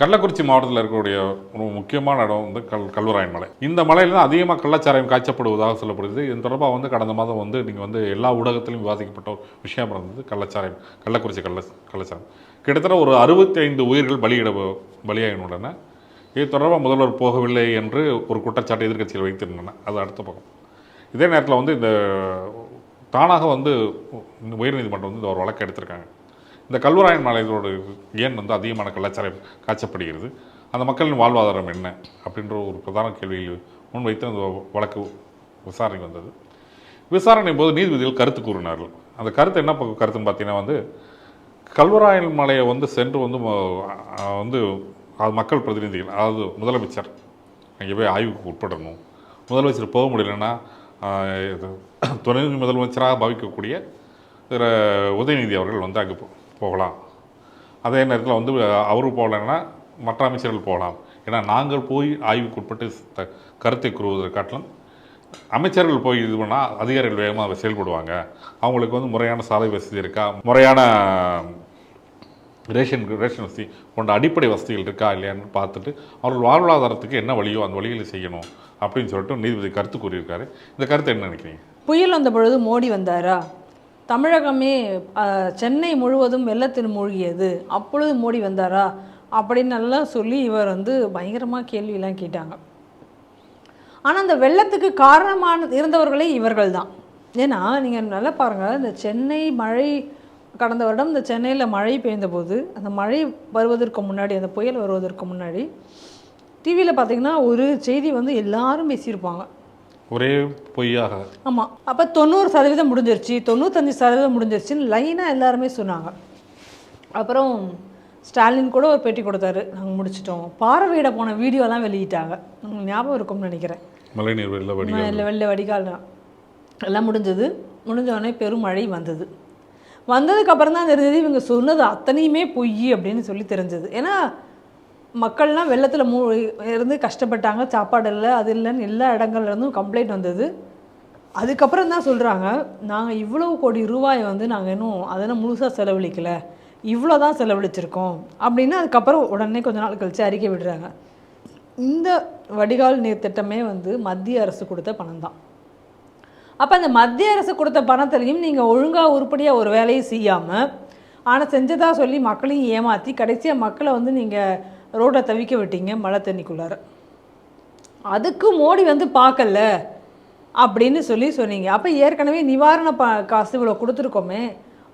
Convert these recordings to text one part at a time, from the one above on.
கள்ளக்குறிச்சி மாவட்டத்தில் இருக்கக்கூடிய ஒரு முக்கியமான இடம் வந்து கல் கல்வராயன் மலை. இந்த மலையில் தான் அதிகமாக கள்ளச்சாராயம் காய்ச்சப்படுவதாக சொல்லப்படுது இது தொடர்பாக வந்து கடந்த மாதம் வந்து நீங்கள் வந்து எல்லா ஊடகத்திலும் விவாதிக்கப்பட்ட ஒரு விஷயம் இருந்தது கள்ளச்சாராயம் கள்ளக்குறிச்சி கள்ள கள்ளச்சாராயம். கிட்டத்தட்ட ஒரு அறுபத்தி ஐந்து உயிர்கள் பலியிட பலியாகினுள்ளன இது தொடர்பாக முதல்வர் போகவில்லை என்று ஒரு குற்றச்சாட்டு எதிர்க்கட்சியில் வைத்திருந்தன. அது அடுத்த பக்கம். இதே நேரத்தில் வந்து இந்த தானாக வந்து உயர்நீதிமன்றம் வந்து இந்த ஒரு வழக்கு எடுத்திருக்காங்க. இந்த கல்வராயன் மலைகளோட ஏன் வந்து அதிகமான கலாச்சாரம் காய்ச்சப்படுகிறது அந்த மக்களின் வாழ்வாதாரம் என்ன? அப்படின்ற ஒரு பிரதான கேள்வியில் முன்வைத்து அந்த வழக்கு விசாரணை வந்தது. விசாரணை போது நீதிபதிகள் கருத்து கூறினார்கள். அந்த கருத்து என்ன ப- கருத்துன்னு பார்த்தீங்கன்னா வந்து கல்வராயன் மலையை வந்து சென்று வந்து வந்து அது மக்கள் பிரதிநிதிகள் அதாவது முதலமைச்சர் அங்கே போய் ஆய்வுக்கு உட்படணும். முதலமைச்சர் போக முடியலன்னா இது துணை முதலமைச்சராக பாவிக்கக்கூடிய உதயநிதி அவர்கள் வந்து அங்கே போகலாம். அதே நேரத்தில் வந்து அவரும் போகலைன்னா மற்ற அமைச்சர்கள் போகலாம். ஏன்னா நாங்கள் போய் ஆய்வுக்குட்பட்டு த- கருத்தை கூறுவதற்காட்டிலும் அமைச்சர்கள் போய் இது பண்ணால் அதிகாரிகள் வேகமாக செயல்படுவாங்க. அவங்களுக்கு வந்து முறையான சாலை வசதி இருக்கா? முறையான ரேஷன் ரேஷன் வசதி போன்ற அடிப்படை வசதிகள் இருக்கா இல்லையான்னு பார்த்துட்டு அவர்கள் வாழ்வாதாரத்துக்கு என்ன வழியோ அந்த வழியில் செய்யணும் அப்படின்னு சொல்லிட்டு நீதிபதி கருத்து கூறியிருக்காரு. இந்த கருத்து என்ன நினைக்கிறீங்க? புயல் வந்த பொழுது மோடி வந்தாரா? தமிழகமே சென்னை முழுவதும் வெள்ளத்தில் மூழ்கியது. அப்பொழுது மோடி வந்தாரா? அப்படின்னு எல்லாம் சொல்லி இவர் வந்து பயங்கரமாக கேள்வியெல்லாம் கேட்டாங்க. ஆனால் அந்த வெள்ளத்துக்கு காரணமான இருந்தவர்களே இவர்கள் தான். ஏன்னா நீங்கள் நல்லா பாருங்கள் இந்த சென்னை மழை கடந்த வருடம் இந்த சென்னையில் மழை பெய்ந்தபோது அந்த மழை வருவதற்கு முன்னாடி அந்த புயல் வருவதற்கு முன்னாடி டிவியில் பார்த்தீங்கன்னா ஒரு செய்தி வந்து எல்லாரும் பேசியிருப்பாங்க. ஒரே பொய்யாக. ஆமாம் அப்போ தொண்ணூறு சதவீதம் முடிஞ்சிருச்சு. தொண்ணூத்தஞ்சு சதவீதம் முடிஞ்சிருச்சுன்னு லைனாக எல்லாருமே சொன்னாங்க. அப்புறம் ஸ்டாலின் கூட ஒரு பேட்டி கொடுத்தாரு. நாங்கள் முடிச்சிட்டோம். பார்வையிட போன வீடியோலாம் வெளியிட்டாங்க. உங்களுக்கு ஞாபகம் இருக்கும்னு நினைக்கிறேன். மழைநீர் வெள்ள வடிகால். இல்லை வெள்ளை வடிகால் எல்லாம் முடிஞ்சது. முடிஞ்ச உடனே பெருமழை வந்தது. வந்ததுக்கு அப்புறம் தான் தெரிஞ்சது இவங்க சொன்னது அத்தனையுமே பொய் அப்படின்னு சொல்லி தெரிஞ்சது. ஏன்னா மக்கள்லாம் வெள்ளத்தில் மூ இருந்து கஷ்டப்பட்டாங்க. சாப்பாடு இல்லை அது இல்லைன்னு எல்லா இடங்கள்லேருந்தும் கம்ப்ளைண்ட் வந்தது. அதுக்கப்புறம் தான் சொல்கிறாங்க நாங்கள் இவ்வளோ கோடி ரூபாயை வந்து நாங்கள் இன்னும் அதெல்லாம் முழுசாக செலவழிக்கலை. இவ்வளோ தான் செலவழிச்சிருக்கோம். அப்படின்னு அதுக்கப்புறம் உடனே கொஞ்ச நாள் கழித்து அறிக்கை விடுறாங்க. இந்த வடிகால் நீர் திட்டமே வந்து மத்திய அரசு கொடுத்த பணம் தான். அப்போ அந்த மத்திய அரசு கொடுத்த பணத்திலையும் நீங்கள் ஒழுங்காக உருப்படியாக ஒரு வேலையை செய்யாமல் ஆனால் செஞ்சதாக சொல்லி மக்களையும் ஏமாற்றி கடைசியாக மக்களை வந்து நீங்கள் ரோட்டை தவிக்க விட்டீங்க மழை தண்ணிக்குள்ளார. அதுக்கு மோடி வந்து பார்க்கல அப்படின்னு சொல்லி சொன்னீங்க. அப்போ ஏற்கனவே நிவாரண ப காசு இவ்வளோ கொடுத்துருக்கோமே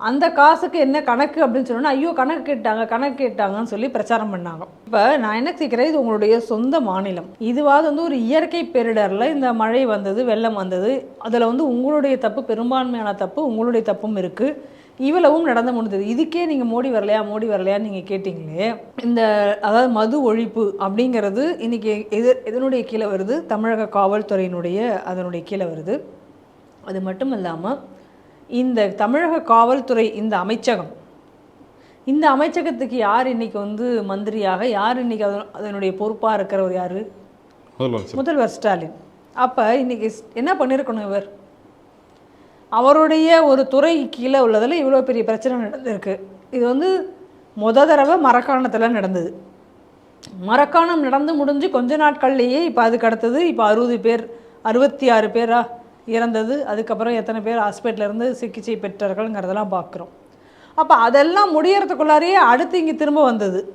அந்த காசுக்கு என்ன கணக்கு அப்படின்னு சொன்னோன்னா ஐயோ கணக்கு கேட்டாங்க கணக்கு கேட்டாங்கன்னு சொல்லி பிரச்சாரம் பண்ணாங்க. இப்போ நான் என்ன கேட்குறேன் இது உங்களுடைய சொந்த மாநிலம். இதுவாது வந்து ஒரு இயற்கை பேரிடரில் இந்த மழை வந்தது வெள்ளம் வந்தது அதில் வந்து உங்களுடைய தப்பு பெரும்பான்மையான தப்பு உங்களுடைய தப்பும் இருக்குது இவ்வளவும் நடந்து முடிந்தது இதுக்கே நீங்கள் மோடி வரலையா மோடி வரலையான்னு நீங்கள் கேட்டிங்களே இந்த அதாவது மது ஒழிப்பு அப்படிங்கிறது இன்றைக்கி எது எதனுடைய கீழே வருது? தமிழக காவல்துறையினுடைய அதனுடைய கீழே வருது. அது மட்டும் இல்லாமல் இந்த தமிழக காவல்துறை இந்த அமைச்சகம் இந்த அமைச்சகத்துக்கு யார் இன்னைக்கு வந்து மந்திரியாக யார் இன்னைக்கு அதன் அதனுடைய பொறுப்பாக இருக்கிறவர் யார்? முதல்வர் ஸ்டாலின். அப்போ இன்னைக்கு என்ன பண்ணியிருக்கணும் இவர்? அவருடைய ஒரு துறை கீழே உள்ளதில் இவ்வளோ பெரிய பிரச்சனை நடந்திருக்கு. இது வந்து முத தடவை மரக்காணத்தில் நடந்தது. மரக்காணம் நடந்து முடிஞ்சு கொஞ்ச நாட்கள்லேயே இப்போ அதுக்கு அடுத்தது இப்போ அறுபது பேர் அறுபத்தி ஆறு பேரா இறந்தது. அதுக்கப்புறம் எத்தனை பேர் ஹாஸ்பிட்டலேருந்து சிகிச்சை பெற்றார்கள்ங்கிறதெல்லாம் பார்க்குறோம் அப்போ அதெல்லாம் முடியறதுக்குள்ளாரையே அடுத்து இங்கே திரும்ப வந்தது.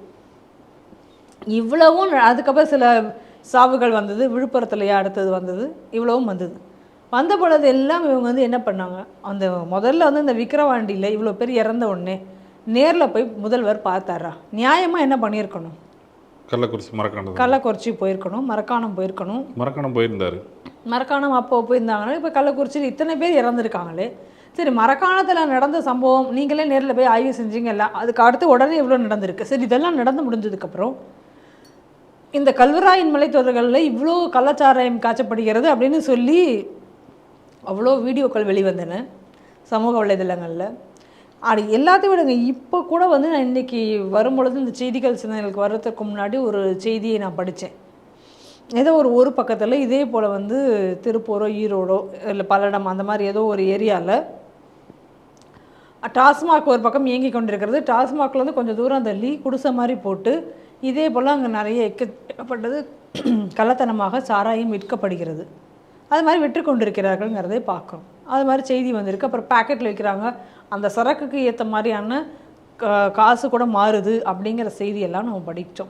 இவ்வளவும் ந- அதுக்கப்புறம் சில சாவுகள் வந்தது விழுப்புரத்துலையே அடுத்தது வந்தது இவ்வளவும் வந்தது. வந்த பொழுது எல்லாம் இவங்க வந்து என்ன பண்ணாங்க? அந்த முதல்ல வந்து இந்த விக்கிரவாண்டியில் இவ்வளோ பேர் இறந்த உடனே நேரில் போய் முதல்வர் பார்த்தாரா? நியாயமாக என்ன பண்ணியிருக்கணும்? கள்ளக்குறிச்சி மரக்காணம். கள்ளக்குறிச்சி போயிருக்கணும் மரக்காணம் போயிருக்கணும். மரக்காணம் போயிருந்தார். மரக்காணம் அப்போ போயிருந்தாங்கன்னா இப்போ கள்ளக்குறிச்சியில் இத்தனை பேர் இறந்துருக்காங்களே. சரி மரக்காணத்தில் நடந்த சம்பவம் நீங்களே நேரில் போய் ஆய்வு செஞ்சீங்கல்ல அதுக்கு அடுத்து உடனே இவ்வளோ நடந்திருக்கு. சரி இதெல்லாம் நடந்து முடிஞ்சதுக்கப்புறம் இந்த கல்வராயன் மலைத்தொடர்களில் இவ்வளோ கள்ளச்சாராயம் காய்ச்சப்படுகிறது அப்படின்னு சொல்லி அவ்வளோ வீடியோக்கள் வெளிவந்தன சமூக வலைதளங்களில். அது எல்லாத்தையும் விடுங்க இப்போ கூட வந்து நான் இன்றைக்கி வரும்பொழுது இந்த செய்திகள் சின்னங்களுக்கு வர்றதுக்கு முன்னாடி ஒரு செய்தியை நான் படித்தேன் ஏதோ ஒரு ஒரு பக்கத்தில் இதே போல் வந்து திருப்பூரோ ஈரோடோ இல்லை பல்லடம் அந்த மாதிரி ஏதோ ஒரு ஏரியாவில் டாஸ்மாக் ஒரு பக்கம் இயங்கி கொண்டிருக்கிறது. டாஸ்மாக்ல வந்து கொஞ்சம் தூரம் தள்ளி குடிசை மாதிரி போட்டு இதே போல் அங்கே நிறைய எக்கப்பட்டது கள்ளத்தனமாக சாராயம் விற்கப்படுகிறது. அது மாதிரி விற்று கொண்டிருக்கிறார்கள்ங்கிறதே பார்க்குறோம். அது மாதிரி செய்தி வந்திருக்கு. அப்புறம் பேக்கெட்டில் வைக்கிறாங்க. அந்த சரக்குக்கு ஏற்ற மாதிரியான கா- காசு கூட மாறுது அப்படிங்கிற செய்தியெல்லாம் நம்ம படித்தோம்.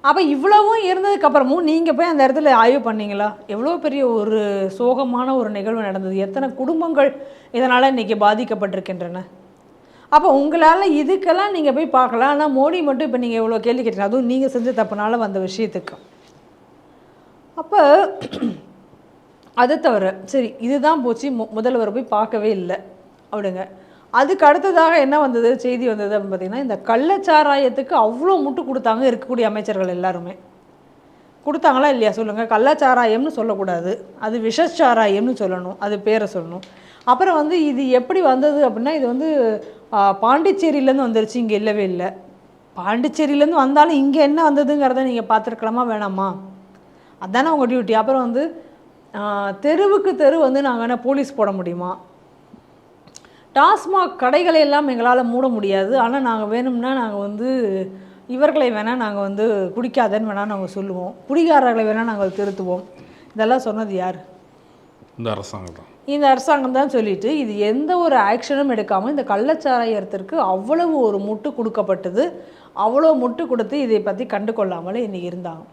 அப்போ இவ்வளவும் இருந்ததுக்கு அப்புறமும் நீங்கள் போய் அந்த இடத்துல ஆய்வு பண்ணீங்களா? எவ்வளோ பெரிய ஒரு சோகமான ஒரு நிகழ்வு நடந்தது. எத்தனை குடும்பங்கள் இதனால் இன்றைக்கி பாதிக்கப்பட்டிருக்கின்றன? அப்போ உங்களால் இதுக்கெல்லாம் நீங்கள் போய் பார்க்கலாம். ஆனால் மோடி மட்டும் இப்போ நீங்கள் எவ்வளோ கேள்வி கேட்டீங்க. அதுவும் நீங்கள் செஞ்ச தப்புனால வந்த விஷயத்துக்கு. அப்போ அது தவிர சரி இதுதான் போச்சு மு- முதல்வர் போய் பார்க்கவே இல்லை அப்படிங்க. அதுக்கு அடுத்ததாக என்ன வந்தது செய்தி வந்தது அப்படின்னு பார்த்தீங்கன்னா இந்த கள்ளச்சாராயத்துக்கு அவ்வளோ முட்டு கொடுத்தாங்க இருக்கக்கூடிய அமைச்சர்கள் எல்லாருமே. கொடுத்தாங்களா இல்லையா? சொல்லுங்கள் கள்ளச்சாராயம்னு சொல்லக்கூடாது. அது விஷச்சாராயம்னு சொல்லணும். அது பேரை சொல்லணும். அப்புறம் வந்து இது எப்படி வந்தது அப்படின்னா இது வந்து பாண்டிச்சேரியிலேருந்து வந்துருச்சு இங்கே இல்லவே இல்லை. பாண்டிச்சேரியிலேருந்து வந்தாலும் இங்கே என்ன வந்ததுங்கிறத நீங்கள் பார்த்துருக்கலாமா? வேணாமா? அதானே உங்கள் டியூட்டி அப்புறம் வந்து தெருவுக்கு தெரு வந்து நாங்கள் என்ன போலீஸ் போட முடியுமா? டாஸ்மாக் கடைகளை எல்லாம் எங்களால் மூட முடியாது. ஆனால் நாங்கள் வேணும்னா நாங்கள் வந்து இவர்களை வேணால் நாங்கள் வந்து குடிக்காதன்னு வேணால் நாங்கள் சொல்லுவோம். குடிகாரர்களை வேணால் நாங்கள் திருத்துவோம். இதெல்லாம் சொன்னது யார்? இந்த அரசாங்கம் தான். இந்த அரசாங்கம் தான் சொல்லிட்டு இது எந்த ஒரு ஆக்ஷனும் எடுக்காமல் இந்த கள்ளச்சாராயத்திற்கு அவ்வளவு ஒரு முட்டு கொடுக்கப்பட்டது. அவ்வளோ முட்டு கொடுத்து இதை பற்றி கண்டு கொள்ளாமல் இன்னைக்கு இருந்தாங்க.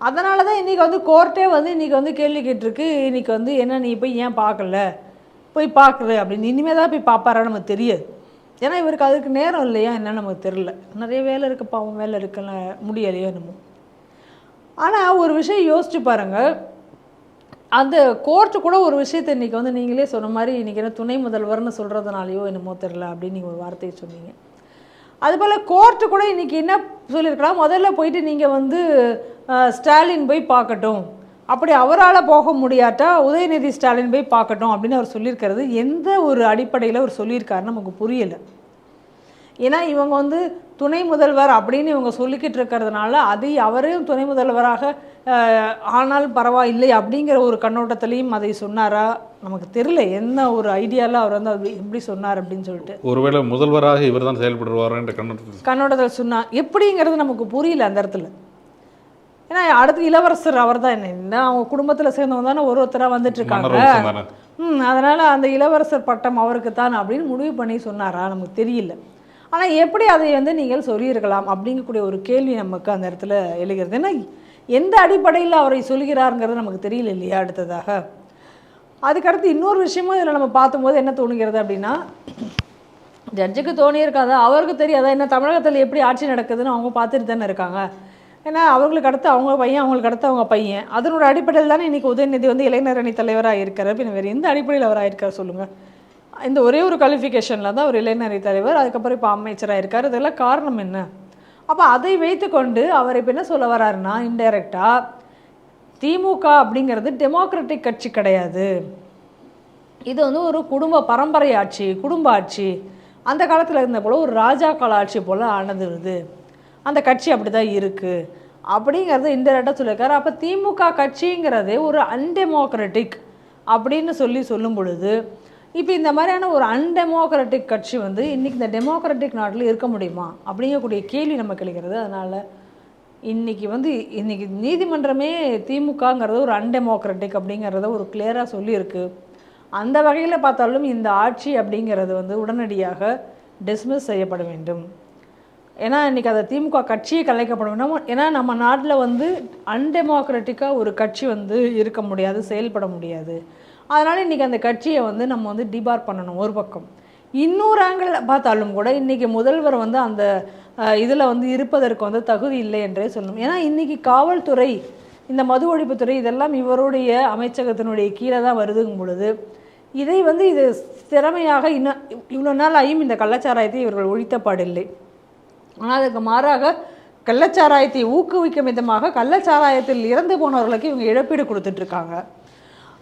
அதனால தான் இன்றைக்கி வந்து கோர்ட்டே வந்து இன்றைக்கி வந்து கேள்வி கேட்டிருக்கு. இன்றைக்கி வந்து என்ன நீ போய் ஏன் பார்க்கல? போய் பார்க்கல அப்படின்னு. இனிமேல் தான் போய் பார்ப்பாரா நமக்கு தெரியாது. ஏன்னா இவருக்கு அதுக்கு நேரம் இல்லையா என்னன்னு நமக்கு தெரில நிறைய வேலை இருக்குது பாவம் வேலை இருக்குல்ல முடியலையோ என்னமோ. ஆனால் ஒரு விஷயம் யோசிச்சு பாருங்கள் அந்த கோர்ட்டு கூட ஒரு விஷயத்தை இன்றைக்கி வந்து நீங்களே சொன்ன மாதிரி இன்றைக்கி என்ன துணை முதல்வர்னு சொல்கிறதுனாலையோ என்னமோ தெரில அப்படின்னு நீங்கள் ஒரு வார்த்தையை சொன்னீங்க. அதுபோல் கோர்ட்டு கூட இன்றைக்கி என்ன சொல்லியிருக்கலாம் முதல்ல போயிட்டு நீங்கள் வந்து ஸ்டாலின் போய் பார்க்கட்டும். அப்படி அவரால் போக முடியாட்டா உதயநிதி ஸ்டாலின் போய் பார்க்கட்டும் அப்படின்னு அவர் சொல்லியிருக்கிறது. எந்த ஒரு அடிப்படையில் அவர் சொல்லியிருக்காருன்னு நமக்கு புரியலை. ஏன்னா இவங்க வந்து துணை முதல்வர் அப்படின்னு இவங்க சொல்லிக்கிட்டு இருக்கிறதுனால அதை அவரையும் துணை முதல்வராக ஆனால் பரவாயில்லை அப்படிங்கிற ஒரு கண்ணோட்டத்திலையும் அதை சொன்னாரா? நமக்கு தெரியல. என்ன ஒரு ஐடியாவில் அவர் வந்து அது எப்படி சொன்னார் அப்படின்னு சொல்லிட்டு. ஒருவேளை முதல்வராக இவர் தான் செயல்படுவார் என்ற கண்ணோட்டத்தில். கண்ணோட்டத்தில் சொன்னா எப்படிங்கிறது நமக்கு புரியல அந்த இடத்துல. ஏன்னா அடுத்து இளவரசர் அவர் தான் என்ன என்ன அவங்க குடும்பத்தில் சேர்ந்தவங்க தானே ஒரு ஒருத்தராக வந்துட்டு இருக்காங்க. ம் அதனால் அந்த இளவரசர் பட்டம் அவருக்கு தான் அப்படின்னு முடிவு பண்ணி சொன்னாரா? நமக்கு தெரியல. ஆனால் எப்படி அதை வந்து நீங்கள் சொல்லியிருக்கலாம் அப்படிங்கக்கூடிய ஒரு கேள்வி நமக்கு அந்த இடத்துல எழுகிறது. ஏன்னா எந்த அடிப்படையில் அவரை சொல்கிறாருங்கிறது நமக்கு தெரியல இல்லையா அடுத்ததாக? அதுக்கடுத்து இன்னொரு விஷயமும் இதில் நம்ம பார்த்தும்போது என்ன தோணுகிறது அப்படின்னா ஜட்ஜுக்கு தோணியிருக்காதா அவருக்கு தெரியாதா? என்ன தமிழகத்தில் எப்படி ஆட்சி நடக்குதுன்னு அவங்க பார்த்துட்டு தானே இருக்காங்க. ஏன்னா அவங்களுக்கு அடுத்து அவங்க பையன் அவங்களுக்கு அடுத்து அவங்க பையன். அதனோட அடிப்படையில் தானே இன்றைக்கி உதயநிதி வந்து இளைஞர் அணி தலைவராக இருக்கார் பின்ன வேறு எந்த அடிப்படையில் அவர் ஆயிருக்கார் சொல்லுங்கள் இந்த ஒரே ஒரு குவாலிஃபிகேஷனில் தான் அவர் இளைஞர் அணி தலைவர் அதுக்கப்புறம் இப்போ அமைச்சராக இருக்கார். இதெல்லாம் காரணம் என்ன? அப்போ அதை வைத்துக்கொண்டு அவர் இப்போ என்ன சொல்ல வர்றாருன்னா இன்டைரக்டாக திமுக அப்படிங்கிறது டெமோக்ராட்டிக் கட்சி கிடையாது. இது வந்து ஒரு குடும்ப பரம்பரை ஆட்சி குடும்ப ஆட்சி. அந்த காலத்தில் இருந்த போல் ஒரு ராஜா கால ஆட்சி போல் ஆனது அந்த கட்சி அப்படி தான் இருக்குது அப்படிங்கிறத இன்டெரக்டாக சொல்லியிருக்காரு. அப்போ திமுக கட்சிங்கிறதே ஒரு அன்டெமோக்ராட்டிக் அப்படின்னு சொல்லி சொல்லும் பொழுது இப்போ இந்த மாதிரியான ஒரு அன்டெமோக்ராட்டிக் கட்சி வந்து இன்றைக்கி இந்த டெமோக்ராட்டிக் நாட்டில் இருக்க முடியுமா? அப்படிங்கக்கூடிய கேள்வி நமக்கு எழுகிறது அதனால் இன்னைக்கு வந்து இன்னைக்கு நீதிமன்றமே திமுகங்கிறது ஒரு அன்டெமோக்ராட்டிக் அப்படிங்கிறத ஒரு கிளியராக சொல்லியிருக்கு. அந்த வகையில் பார்த்தாலும் இந்த ஆட்சி அப்படிங்கிறது வந்து உடனடியாக டிஸ்மிஸ் செய்யப்பட வேண்டும். ஏன்னா இன்றைக்கி அந்த திமுக கட்சியை கலைக்கப்பட வேண்டும் ஏன்னா நம்ம நாட்டில் வந்து அன்டெமோக்ராட்டிக்காக ஒரு கட்சி வந்து இருக்க முடியாது செயல்பட முடியாது. அதனால் இன்றைக்கி அந்த கட்சியை வந்து நம்ம வந்து டிபார் பண்ணணும் ஒரு பக்கம். இன்னொரு ஆங்கிளில் பார்த்தாலும் கூட இன்றைக்கி முதல்வர் வந்து அந்த இதில் வந்து இருப்பதற்கு வந்து தகுதி இல்லை என்றே சொல்லணும். ஏன்னா இன்றைக்கி காவல்துறை இந்த மது ஒழிப்புத்துறை இதெல்லாம் இவருடைய அமைச்சகத்தினுடைய கீழே தான் வருதுங்கும் பொழுது இதை வந்து இது திறமையாக இன்னும் இவ்வளோ நாள் ஆகியும் இந்த கள்ளச்சாராயத்தை இவர்கள் ஒழித்தப்பாடில்லை ஆனால் அதுக்கு மாறாக கள்ளச்சாராயத்தை ஊக்குவிக்கும் விதமாக கள்ளச்சாராயத்தில் இறந்து போனவர்களுக்கு இவங்க இழப்பீடு கொடுத்துட்ருக்காங்க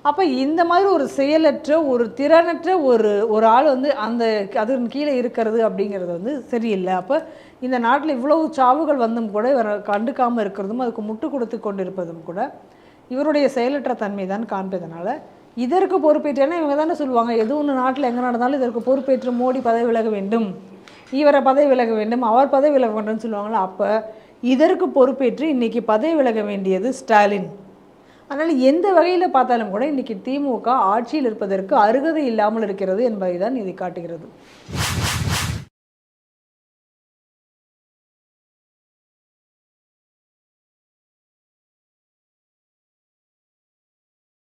அப்போ இந்த மாதிரி ஒரு செயலற்ற ஒரு திறனற்ற ஒரு ஒரு ஆள் வந்து அந்த அதன் கீழே இருக்கிறது அப்படிங்கிறது வந்து சரியில்லை. அப்போ இந்த நாட்டில் இவ்வளவு சாவுகள் வந்தும் கூட இவரை கண்டுக்காமல் இருக்கிறதும் அதுக்கு முட்டு கொடுத்து கொண்டிருப்பதும் கூட இவருடைய செயலற்ற தன்மை தான் காண்பதனால இதற்கு பொறுப்பேற்றேன்னா இவங்க தானே சொல்லுவாங்க எது ஒன்று நாட்டில் எங்கே நடந்தாலும் இதற்கு பொறுப்பேற்று மோடி பதவி விலக வேண்டும். இவரை பதவி விலக வேண்டும் அவர் பதவி விலக வேண்டும்னு சொல்லுவாங்களா? அப்போ இதற்கு பொறுப்பேற்று இன்னைக்கு பதவி விலக வேண்டியது ஸ்டாலின். அதனால் எந்த வகையில் பார்த்தாலும் கூட இன்றைக்கி திமுக ஆட்சியில் இருப்பதற்கு அருகதை இல்லாமல் இருக்கிறது என்பதை தான் இது காட்டுகிறது.